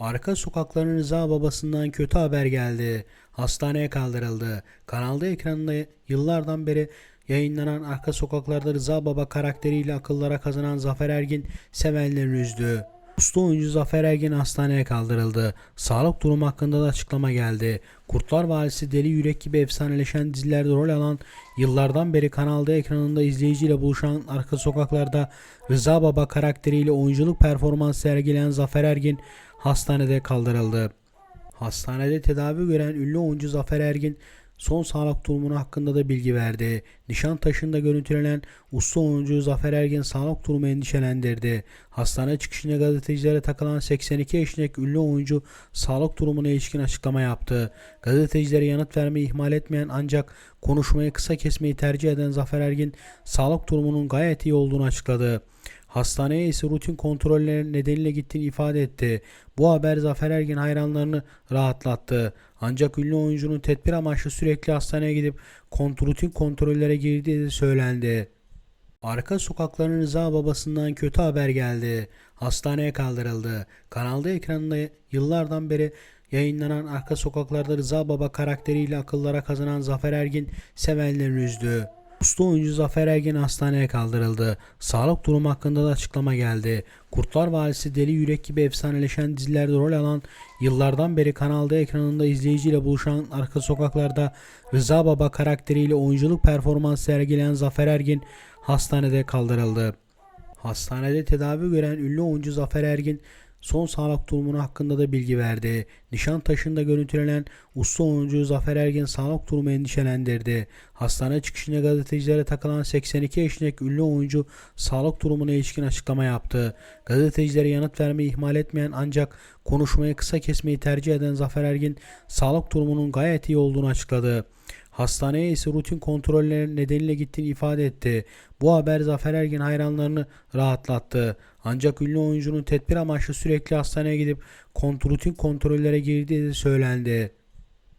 Arka sokakların Rıza babasından kötü haber geldi. Hastaneye kaldırıldı. Kanalda ekranında yıllardan beri yayınlanan Arka Sokaklarda Rıza Baba karakteriyle akıllara kazanan Zafer Ergin sevenlerini üzdü. Usta oyuncu Zafer Ergin hastaneye kaldırıldı. Sağlık durumu hakkında da açıklama geldi. Kurtlar Vadisi Deli Yürek gibi efsaneleşen dizilerde rol alan yıllardan beri kanalda ekranında izleyiciyle buluşan Arka Sokaklarda Rıza Baba karakteriyle oyunculuk performans sergileyen Zafer Ergin hastanede kaldırıldı. Hastanede tedavi gören ünlü oyuncu Zafer Ergin son sağlık durumu hakkında da bilgi verdi. Nişantaşı'nda görüntülenen usta oyuncu Zafer Ergin sağlık durumu endişelendirdi. Hastane çıkışında gazetecilere takılan 82 yaşındaki ünlü oyuncu sağlık durumuna ilişkin açıklama yaptı. Gazetecilere yanıt vermeyi ihmal etmeyen ancak konuşmayı kısa kesmeyi tercih eden Zafer Ergin sağlık durumunun gayet iyi olduğunu açıkladı. Hastaneye ise rutin kontroller nedeniyle gittiğini ifade etti. Bu haber Zafer Ergin hayranlarını rahatlattı. Ancak ünlü oyuncunun tedbir amaçlı sürekli hastaneye gidip kont rutin kontrollere girdiği de söylendi. Arka sokakların Rıza babasından kötü haber geldi. Hastaneye kaldırıldı. Kanalda ekranında yıllardan beri yayınlanan Arka Sokaklarda Rıza Baba karakteriyle akıllara kazanan Zafer Ergin sevenlerini üzdü. Usta oyuncu Zafer Ergin hastaneye kaldırıldı. Sağlık durumu hakkında da açıklama geldi. Kurtlar Vadisi Deli Yürek gibi efsaneleşen dizilerde rol alan yıllardan beri kanalda ekranında izleyiciyle buluşan Arka Sokaklarda Rıza Baba karakteriyle oyunculuk performans sergileyen Zafer Ergin hastanede kaldırıldı. Hastanede tedavi gören ünlü oyuncu Zafer Ergin son sağlık durumu hakkında da bilgi verdi. Nişantaşı'nda görüntülenen usta oyuncu Zafer Ergin sağlık durumu endişelendirdi. Hastane çıkışında gazetecilere takılan 82 yaşındaki ünlü oyuncu sağlık durumuna ilişkin açıklama yaptı. Gazetecilere yanıt vermeyi ihmal etmeyen ancak konuşmayı kısa kesmeyi tercih eden Zafer Ergin sağlık durumunun gayet iyi olduğunu açıkladı. Hastaneye ise rutin kontroller nedeniyle gittiğini ifade etti. Bu haber Zafer Ergin hayranlarını rahatlattı. Ancak ünlü oyuncunun tedbir amaçlı sürekli hastaneye gidip kont rutin kontrollere girdiği söylendi.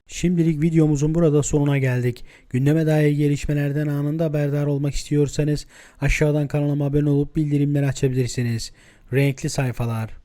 Şimdilik videomuzun burada sonuna geldik. Gündeme dair gelişmelerden anında haberdar olmak istiyorsanız aşağıdan kanalıma abone olup bildirimleri açabilirsiniz. Renkli sayfalar.